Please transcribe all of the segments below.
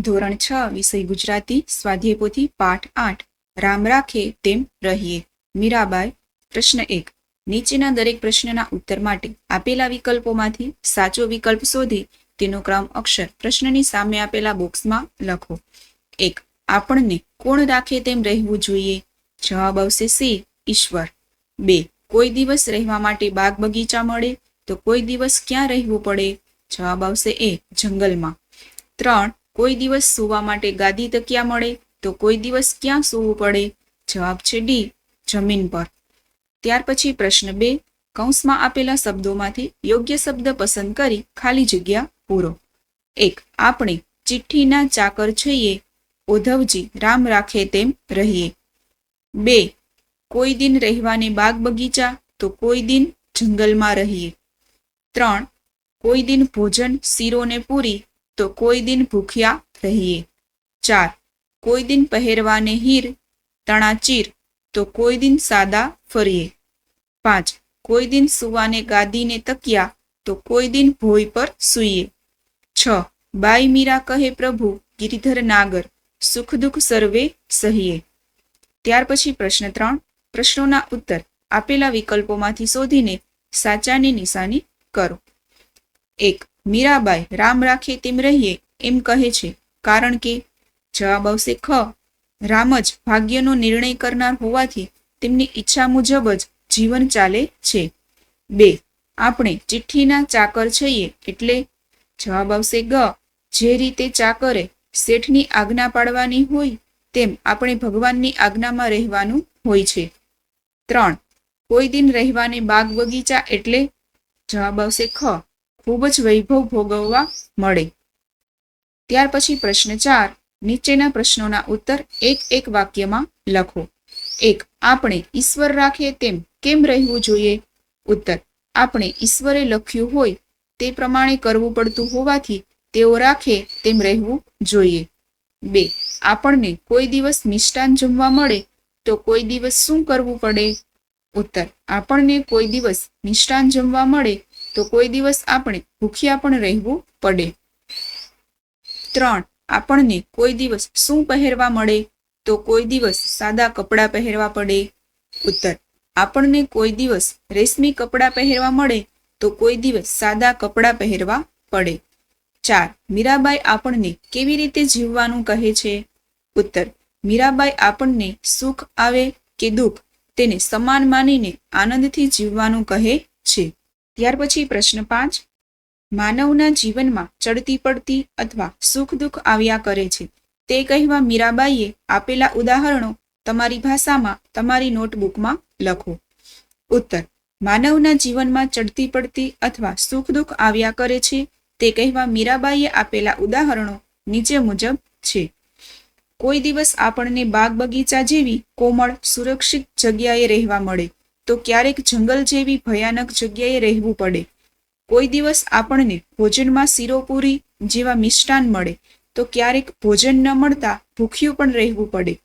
ધોરણ છ, વિષય ગુજરાતી સ્વાધ્યાય પોથી પાઠ આઠ. રામ રાખે તેમ રહીએ. મીરાબાઈ, પ્રશ્ન એક. નીચેના દરેક પ્રશ્નના ઉત્તર માટે આપેલા વિકલ્પોમાંથી સાચો વિકલ્પ શોધી તેનો ક્રમ અક્ષર પ્રશ્નની સામે આપેલા બોક્સમાં લખો. એક. આપણને કોણ રાખે તેમ રહેવું જોઈએ? જવાબ આવશે સી. ઈશ્વર. બે. કોઈ દિવસ રહેવા માટે બાગ બગીચા મળે તો કોઈ દિવસ ક્યાં રહેવું પડે? જવાબ આવશે એ. જંગલમાં. ત્રણ. કોઈ દિવસ સૂવા માટે ગાદી તકિયા મળે તો કોઈ દિવસ ક્યાં સૂવું પડે? જવાબ છે ડી, જમીન પર. ત્યાર પછી પ્રશ્ન બે, કૌંસમાં આપેલા શબ્દોમાંથી યોગ્ય શબ્દ પસંદ કરી ખાલી જગ્યા પૂરો. એક, આપણે ચિઠ્ઠીના ચાકર છીએ ઓધવજી રામ રાખે તેમ રહીએ. બે, કોઈ દિન રહેવાને બાગ બગીચા તો કોઈ દિન જંગલમાં રહીએ. ત્રણ, કોઈ દિન ભોજન શીરોને પૂરી તો કોઈ દિન ભૂખ્યા રહીએ. ચાર, કોઈ દિન પહેરવાને હીર, તણાચીર, તો કોઈ દિન સાદા ફરીએ. પાંચ, કોઈ દિન સુવાને ગાદીને તકિયા, તો કોઈ દિન ભોય પર સૂઈએ. છ, બાઈ મીરા કહે પ્રભુ, ગિરિધર નાગર, સુખ દુઃખ સર્વે સહીએ. ત્યાર પછી પ્રશ્ન ત્રણ, પ્રશ્નોના ઉત્તર આપેલા વિકલ્પોમાંથી શોધીને સાચાની નિશાની કરો. એક મીરાબાઈ, રામ રાખે તેમ રહીએ એમ કહે છે. કારણ કે જવાબ આવશે ખ. રામ જ ભાગ્યનો નિર્ણય કરનાર હોવાથી તેમની ઈચ્છા મુજબ જ જીવન ચાલે છે. બે, આપણે ચિઠ્ઠીના ચાકર છીએ એટલે જવાબ આવશે ગ. જે રીતે ચાકરે શેઠની આજ્ઞા પાડવાની હોય તેમ આપણે ભગવાનની આજ્ઞામાં રહેવાનું હોય છે. ત્રણ, કોઈ દિન રહેવાને બાગ બગીચા એટલે જવાબ આવશે ખ. ખૂબ જ વૈભવ ભોગવવા મળે. ત્યાર પછી પ્રશ્ન ચાર, નીચેના પ્રશ્નોના ઉત્તર એક એક વાક્યમાં લખો. એક, આપણે ઈશ્વર રાખે તેમ કેમ રહેવું જોઈએ? ઉત્તર, આપણે ઈશ્વરે લખ્યું હોય તે પ્રમાણે કરવું પડતું હોવાથી તેઓ રાખે તેમ રહેવું જોઈએ. બે, આપણને કોઈ દિવસ મિષ્ટાન જમવા મળે તો કોઈ દિવસ શું કરવું પડે? ઉત્તર, આપણને કોઈ દિવસ મિષ્ટાન જમવા મળે તો કોઈ દિવસ આપણે ભૂખ્યા પણ રહેવું પડે. ત્રણ, આપણને કોઈ દિવસ શું પહેરવા મળે? તો કોઈ દિવસ સાદા કપડાં પહેરવા પડે. ઉત્તર, આપણને કોઈ દિવસ રેશમી કપડાં પહેરવા મળે, તો કોઈ દિવસ સાદા કપડાં પહેરવા પડે. ચાર, મીરાબાઈ આપણને કેવી રીતે જીવવાનું કહે છે? ઉત્તર, મીરાબાઈ આપણને સુખ આવે કે દુઃખ તેને સમાન માનીને આનંદથી જીવવાનું કહે ત્યાર પછી પ્રશ્ન પાંચ. માનવના જીવનમાં ચડતી પડતી અથવા સુખ દુઃખ આવ્યા કરે છે. તે કહેવા મીરાબાઈએ આપેલા ઉદાહરણો તમારી ભાષામાં તમારી નોટબુકમાં લખો. ઉત્તર. માનવના જીવનમાં ચડતી પડતી અથવા સુખ દુઃખ આવ્યા કરે છે. તે કહેવા મીરાબાઈએ આપેલા ઉદાહરણો નીચે મુજબ છે. કોઈ દિવસ આપણને બાગ બગીચા જેવી કોમળ સુરક્ષિત જગ્યાએ રહેવા મળે. તો ક્યારેક જંગલ જેવી ભયાનક જગ્યાએ રહેવું પડે. કોઈ દિવસ આપણને ભોજનમાં શીરોપુરી જેવા મિષ્ટાન મળે, તો ક્યારેક ભોજન ન મળતા ભૂખ્યું પણ રહેવું પડે.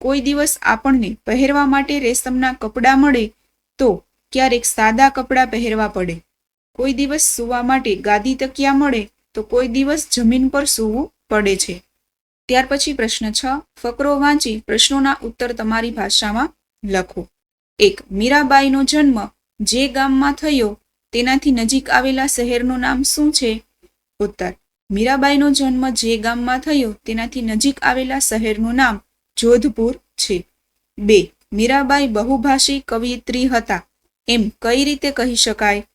કોઈ દિવસ આપણને પહેરવા માટે રેશમના કપડાં મળે, તો ક્યારેક સાદા કપડાં પહેરવા પડે. કોઈ દિવસ સૂવા માટે ગાદી તકિયા મળે, તો કોઈ દિવસ જમીન પર સૂવું પડે છે. ત્યાર પછી પ્રશ્ન છ, ફકરો વાંચી પ્રશ્નોના ઉત્તર તમારી ભાષામાં લખો. એક મીરાબાઈનો જન્મ જે ગામમાં થયો, તેનાથી નજીક આવેલા શહેરનું નામ શું છે? ઉત્તર. મીરાબાઈનો જન્મ જે ગામમાં થયો, તેનાથી નજીક આવેલા શહેરનું નામ જોધપુર છે. બે. મીરાબાઈ બહુભાષી કવિયત્રી હતા. એમ કઈ રીતે કહી શકાય?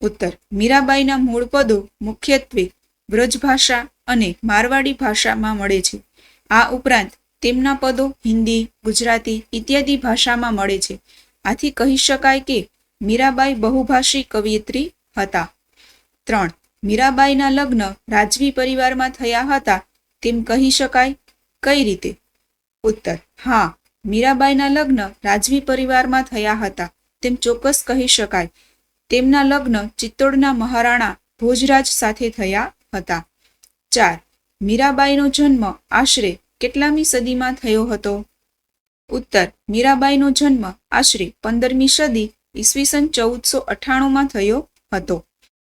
ઉત્તર. મીરાબાઈના મૂળ પદો મુખ્યત્વે વ્રજભાષા અને મારવાડી ભાષામાં મળે છે. આ ઉપરાંત તેમના પદો હિન્દી, ગુજરાતી ઇત્યાદિ ભાષામાં મળે છે. આથી કહી શકાય કે મીરાબાઈ બહુભાષી કવિયત્રી હતા. ત્રણ, મીરાબાઈના લગ્ન રાજવી પરિવારમાં થયા હતા તેમ કહી શકાય કઈ રીતે? ઉત્તર, હા, મીરાબાઈના લગ્ન રાજવી પરિવારમાં થયા હતા તેમ ચોક્કસ કહી શકાય. તેમના લગ્ન ચિત્તોડના મહારાણા ભોજરાજ સાથે થયા હતા. ચાર, મીરાબાઈનો જન્મ આશરે કેટલામી સદીમાં થયો હતો? ઉત્તર, મીરાબાઈનો જન્મ આશરે પંદરમી સદી ઈસવીસન ચૌદસો અઠ્ઠાણુંમાં થયો હતો.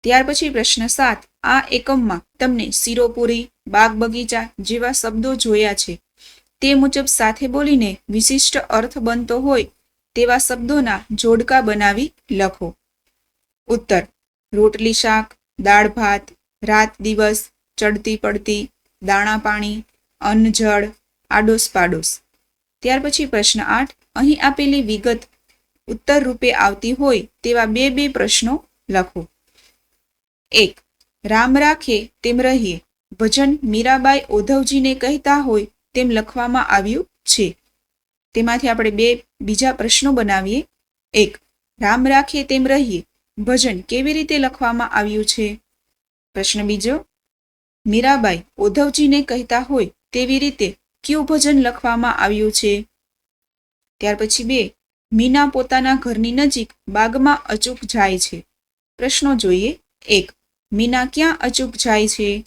ત્યાર પછી પ્રશ્ન સાત, આ એકમમાં તમને શિરોપુરી બાગ બગીચા જેવા શબ્દો જોયા છે. તે મુજબ સાથે બોલીને વિશિષ્ટ અર્થ બનતો હોય તેવા શબ્દોના જોડકા બનાવી લખો. ઉત્તર, રોટલી શાક, દાળ ભાત, રાત દિવસ, ચડતી પડતી, દાણા પાણી અન્ન જળ આડોશ પાડોશ. ત્યાર પછી પ્રશ્ન આઠ, અહીં આપેલી વિગત ઉત્તર રૂપે આવતી હોય તેવા બે બે પ્રશ્નો લખો. એક, રામ રાખે તેમ રહીએ. ભજન મીરાબાઈ ઓધવજીને કહેતા હોય તેમ લખવામાં આવ્યું છે. તેમાંથી આપણે બે બીજા પ્રશ્નો બનાવીએ. એક, રામ રાખે તેમ રહીએ. ભજન કેવી રીતે લખવામાં આવ્યું છે? પ્રશ્ન બીજો, મીરાબાઈ ઓધવજીને કહેતા હોય તેવી રીતે કયું ભજન લખવામાં આવ્યું છે? ત્યાર પછી બે, મીના પોતાના ઘરની નજીક બાગમાં અચૂક જાય છે. પ્રશ્નો જોઈએ. એક, મીના ક્યાં અચૂક જાય છે?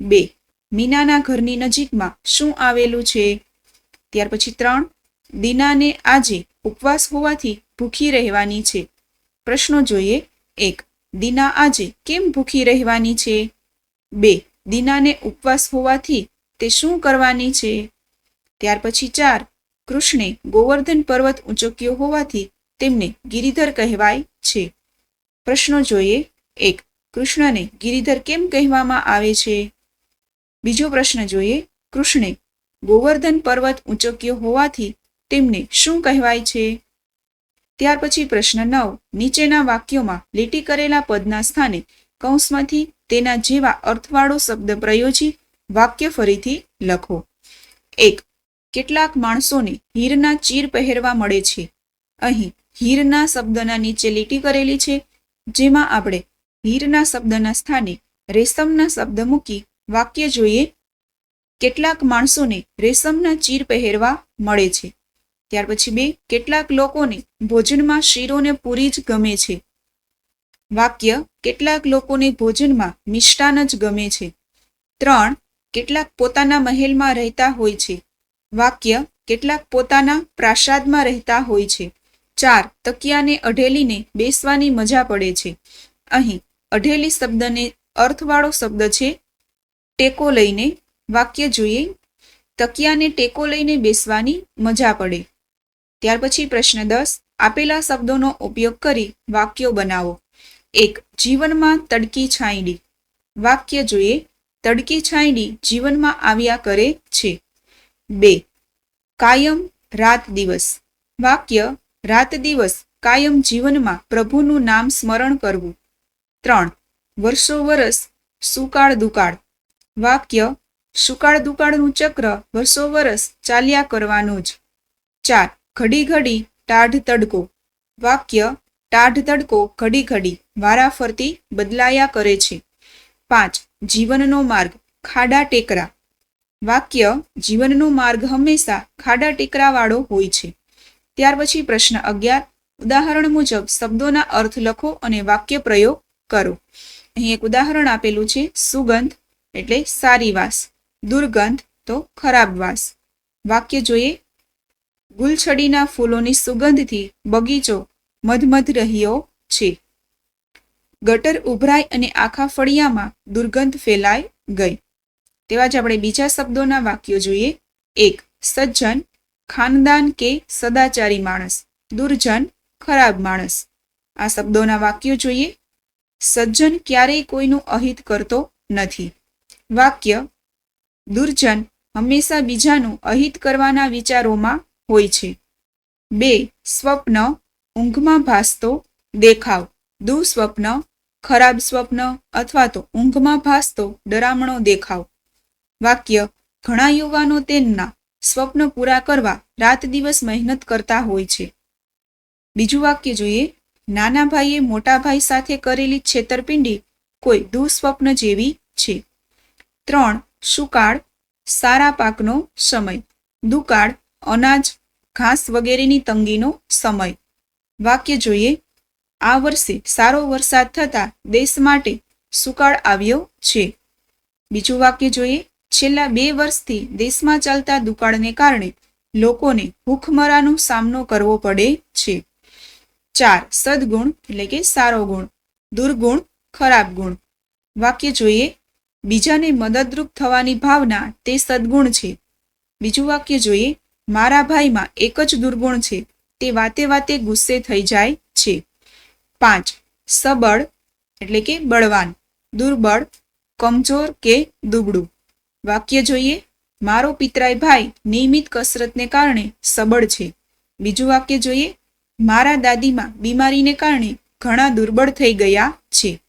બે, મીનાના ઘરની નજીકમાં શું આવેલું છે? ત્યાર પછી ત્રણ, દીનાને આજે ઉપવાસ હોવાથી ભૂખી રહેવાની છે. પ્રશ્નો જોઈએ. એક, દીના આજે કેમ ભૂખી રહેવાની છે? બે, દીનાને ઉપવાસ હોવાથી તે શું કરવાની છે? ત્યાર પછી ચાર, કૃષ્ણે ગોવર્ધન પર્વત ઊંચક્યો હોવાથી તેમને ગિરિધર કહેવાય છે. પ્રશ્નો જોઈએ, એક, કૃષ્ણને ગિરિધર કેમ કહેવામાં આવે છે? બીજો પ્રશ્ન જોઈએ, કૃષ્ણે ગોવર્ધન પર્વત ઊંચક્યો હોવાથી તેમને શું કહેવાય છે? ત્યાર પછી પ્રશ્ન નવ, નીચેના વાક્યોમાં લીટી કરેલા પદના સ્થાને કૌંસમાંથી તેના જેવા અર્થવાળો શબ્દ પ્રયોજી વાક્ય ફરીથી લખો. એક, કેટલાક માણસોને હીરના ચીર પહેરવા મળે છે. અહીં હીરના શબ્દના નીચે લીટી કરેલી છે, જેમાં આપણે હીરના શબ્દના સ્થાને રેશમના શબ્દ મૂકી વાક્ય જોઈએ. કેટલાક માણસોને રેશમના ચીર પહેરવા મળે છે. ત્યાર પછી બે, કેટલાક લોકોને ભોજનમાં શીરોને પૂરી જ ગમે છે. વાક્ય, કેટલાક લોકોને ભોજનમાં મિષ્ટાન જ ગમે છે. ત્રણ કેટલાક પોતાના મહેલમાં રહેતા હોય છે. વાક્ય, કેટલાક પોતાના પ્રાસાદમાં રહેતા હોય છે. ચાર, તકિયાને અઢેલીને બેસવાની મજા પડે છે. અહીં, અઢેલી શબ્દને અર્થવાળો શબ્દ છે. ટેકો લઈને વાક્ય જોઈએ. તકિયાને ટેકો લઈને બેસવાની મજા પડે. ત્યાર પછી પ્રશ્ન દસ, આપેલા શબ્દોનો ઉપયોગ કરી વાક્યો બનાવો. એક, જીવનમાં તડકી છાંયડી. વાક્ય જોઈએ. તડકી છાંયડી જીવનમાં આવ્યા કરે છે. બે. કાયમ રાત દિવસ. વાક્ય, રાત દિવસ કાયમ જીવનમાં પ્રભુનું નામ સ્મરણ કરવું. ત્રણ. વર્ષો વરસ સુકાળ દુકાળ. વાક્ય, સુકાળ દુકાળનું ચક્ર વર્ષો વરસ ચાલ્યા કરવાનું જ. ચાર. ઘડી ઘડી ટાઢ તડકો. વાક્ય, ટાઢ તડકો ઘડી ઘડી વારાફરતી બદલાયા કરે છે. પાંચ. જીવનનો માર્ગ. ખાડા ટેકરા. વાક્ય, જીવનનો માર્ગ હંમેશા ખાડા ટેકરાવાળો હોય છે. ત્યાર પછી પ્રશ્ન અગિયાર. ઉદાહરણ મુજબ, શબ્દોના અર્થ લખો અને વાક્ય પ્રયોગ કરો. અહીં એક ઉદાહરણ આપેલું છે, સુગંધ એટલે સારી વાસ. દુર્ગંધ, તો ખરાબ વાસ. વાક્ય જોઈએ. ગુલછડીના ફૂલોની સુગંધથી બગીચો મધમધ રહ્યો છે. ગટર ઉભરાઈ અને આખા ફળિયામાં દુર્ગંધ ફેલાઈ ગઈ. તેવા જ આપણે બીજા શબ્દોના વાક્યો જોઈએ. એક, સજ્જન, ખાનદાન કે સદાચારી માણસ. દુર્જન, ખરાબ માણસ. આ શબ્દોના વાક્યો જોઈએ. સજ્જન ક્યારેય કોઈનું અહિત કરતો નથી. વાક્ય, દુર્જન હંમેશા બીજાનું અહિત કરવાના વિચારોમાં હોય છે. બે, સ્વપ્ન ઊંઘમાં ભાસતો દેખાવ. દુઃસ્વપ્ન, ખરાબ સ્વપ્ન અથવા તો ઊંઘમાં ભાસતો ડરામણો દેખાવ. વાક્ય, ઘણા યુવાનો તેમના સ્વપ્ન પૂરા કરવા રાત દિવસ મહેનત કરતા હોય છે. બીજું વાક્ય જોઈએ, નાના ભાઈએ મોટા ભાઈ સાથે કરેલી છેતરપિંડી કોઈ દુઃસ્વપ્ન જેવી છે. ત્રણ સુકાળ સારા પાકનો સમય. દુકાળ, અનાજ, ઘાસ વગેરેની તંગીનો સમય. વાક્ય જોઈએ આ વર્ષે સારો વરસાદ થતા દેશ માટે સુકાળ આવ્યો છે. બીજું વાક્ય જોઈએ. છેલ્લા બે વર્ષથી દેશમાં ચાલતા દુકાળને કારણે લોકોને ભૂખમરાનો સામનો કરવો પડે છે. ચાર, સદગુણ એટલે કે સારો ગુણ, દુર્ગુણ, ખરાબ ગુણ. વાક્ય જોઈએ. બીજાને મદદરૂપ થવાની ભાવના તે સદગુણ છે. બીજું વાક્ય જોઈએ. મારા ભાઈમાં એક જ દુર્ગુણ છે. તે વાતે વાતે ગુસ્સે થઈ જાય છે. પાંચ. સબળ એટલે કે બળવાન, દુર્બળ, કમજોર કે દુબળું. વાક્ય જોઈએ. મારો પિતરાય ભાઈ નિયમિત કસરતને કારણે સબળ છે. બીજું વાક્ય જોઈએ. મારા દાદીમાં બીમારીને કારણે ઘણા દુર્બળ થઈ ગયા છે.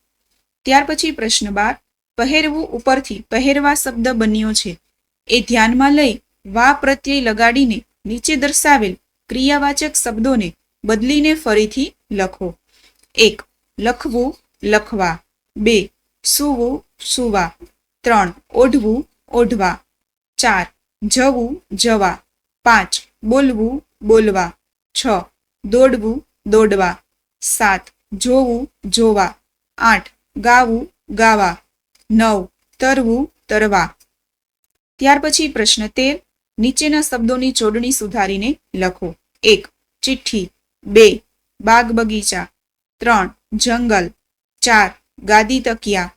ત્યાર પછી પ્રશ્ન બાર. પહેરવું ઉપરથી પહેરવા શબ્દ બન્યો છે. એ ધ્યાનમાં લઈ વા પ્રત્યય લગાડીને નીચે દર્શાવેલ ક્રિયાવાચક શબ્દોને બદલીને ફરીથી લખો. એક, લખવું, લખવા. બે, સૂવું, સૂવા. ત્રણ, ઓઢવું, ઓઢવા. ચાર, જવું, જવા. પાંચ, બોલવું, બોલવા. છ, દોડવું, દોડવા. સાત, જોવું, જોવા. આઠ, ગાવું, ગાવા. નવ, તરવું, તરવા. ત્યાર પછી પ્રશ્ન તેર, નીચેના શબ્દોની જોડણી સુધારીને લખો. એક, ચિઠ્ઠી. બે, બાગ બગીચા. ત્રણ, જંગલ. ચાર, ગાદી તકિયા.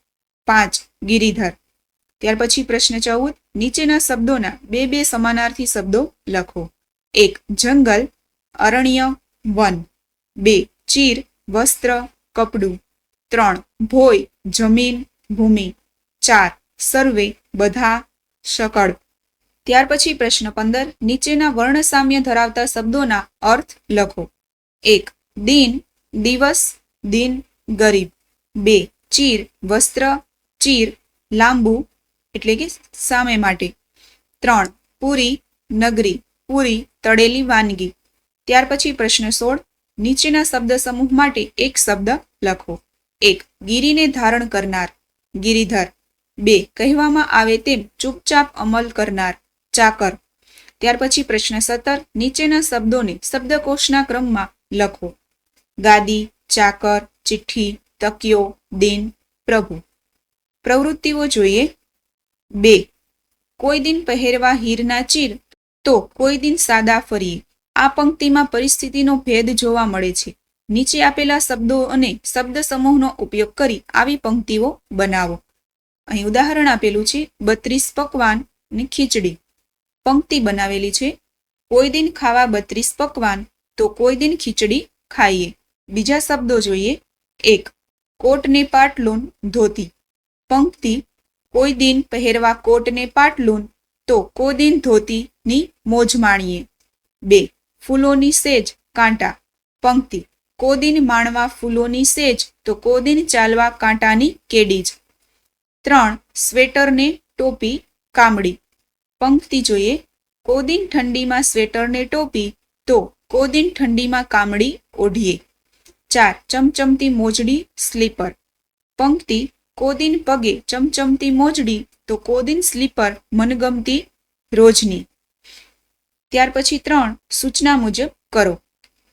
પાંચ, ગિરિધર. ત્યાર પછી પ્રશ્ન ચૌદ, નીચેના શબ્દોના બે બે સમાનાર્થી શબ્દો લખો. એક, જંગલ. અરણ્ય, વન. બે, ચીર, વસ્ત્ર, કપડું. ત્રણ, ભોય, જમીન, ભૂમિ. ચાર, સર્વે, બધા, શકળ. ત્યાર પછી પ્રશ્ન પંદર, નીચેના વર્ણ સામ્ય ધરાવતા શબ્દોના અર્થ લખો. એક, દિન. દિવસ, દિન, ગરીબ. બે, ચીર, વસ્ત્ર, ચીર, લાંબુ, એટલે કે સામે માટે. ત્રણ, પૂરી, નગરી. પૂરી, તળેલી વાનગી. ત્યાર પછી પ્રશ્ન સોળ, નીચેના શબ્દ સમૂહ માટે એક શબ્દ લખો. એક, ગીરીને ધારણ કરનાર. ગિરિધર. બે, કહેવામાં આવે તેમ ચૂપચાપ અમલ કરનાર. ચાકર. ત્યાર પછી પ્રશ્ન સત્તર, નીચેના શબ્દોને શબ્દકોશના ક્રમમાં લખો. ગાદી, ચાકર, ચિઠ્ઠી, તકિયો, દિન, પ્રભુ. પ્રવૃત્તિઓ જોઈએ. બે. કોઈ દિન પહેરવા હીરના ચીર, તો કોઈ દિન સાદા ફરીએ આ પંક્તિમાં પરિસ્થિતિનો ભેદ જોવા મળે છે. નીચે આપેલા શબ્દો અને શબ્દ સમૂહનો ઉપયોગ કરી આવી પંક્તિઓ બનાવો. અહીં ઉદાહરણ આપેલું છે, બત્રીસ પકવાન ને ખીચડી. પંક્તિ બનાવેલી છે, કોઈ દિન ખાવા બત્રીસ પકવાન, તો કોઈ દિન ખીચડી ખાઈએ. બીજા શબ્દો જોઈએ. એક, કોટને પાટલુન ધોતી. પંક્તિ, કોઈ દિન પહેરવા કોટને પાટલુન, તો કોઈ દિન ધોતીની મોજ માણીએ. બે, ફૂલોની સેજ, કાંટા. પંક્તિ કોદિન માણવા ફૂલોની સેજ, તો કોદિન ચાલવા કાંટાની કેડીજ. ત્રણ, સ્વેટરને ટોપી કામડી પંક્તિ જોઈએ. કોદિન ઠંડીમાં સ્વેટરને ટોપી, તો કોદિન ઠંડીમાં કામડી ઓઢીએ. ચાર ચમચમતી મોજડી સ્લીપર. પંક્તિ, કોદિન પગે ચમચમતી મોજડી, તો કોદિન સ્લીપર મનગમતી રોજની. ત્યાર પછી ત્રણ સૂચના મુજબ કરો.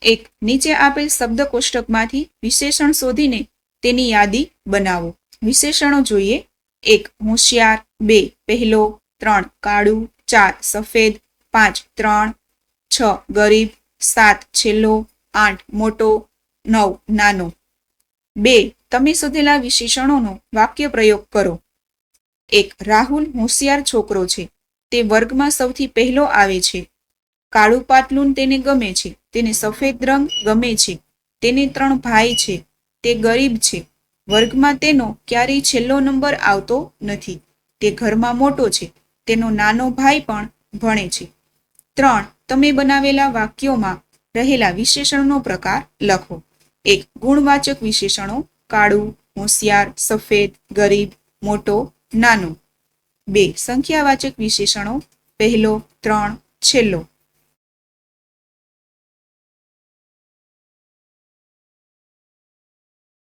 એક, નીચે આપેલ શબ્દ કોષ્ટકમાંથી વિશેષણ શોધીને તેની યાદી બનાવો. વિશેષણો જોઈએ. એક, હોશિયાર. બે, પહેલો. ત્રણ, કાળું. ચાર, સફેદ. પાંચ, ત્રણ. છ, ગરીબ. સાત, છેલ્લો. આઠ, મોટો. નવ, નાનો. બે, તમે શોધેલા વિશેષણોનો વાક્ય પ્રયોગ કરો. એક, રાહુલ હોશિયાર છોકરો છે. તે વર્ગમાં સૌથી પહેલો આવે છે. કાળું પાટલુન તેને ગમે છે. તેને સફેદ રંગ ગમે છે. તેને ત્રણ ભાઈ છે. તે ગરીબ છે. વર્ગમાં તેનો ક્યારેય છેલ્લો નંબર આવતો નથી. તે ઘરમાં મોટો છે. તેનો નાનો ભાઈ પણ ભણે છે. ત્રણ, તમે બનાવેલા વાક્યોમાં રહેલા વિશેષણનો પ્રકાર લખો. એક ગુણવાચક વિશેષણો, કાળું, હોશિયાર, સફેદ, ગરીબ, મોટો, નાનો. બે સંખ્યાવાચક વિશેષણો, પહેલો, ત્રણ, છેલ્લો.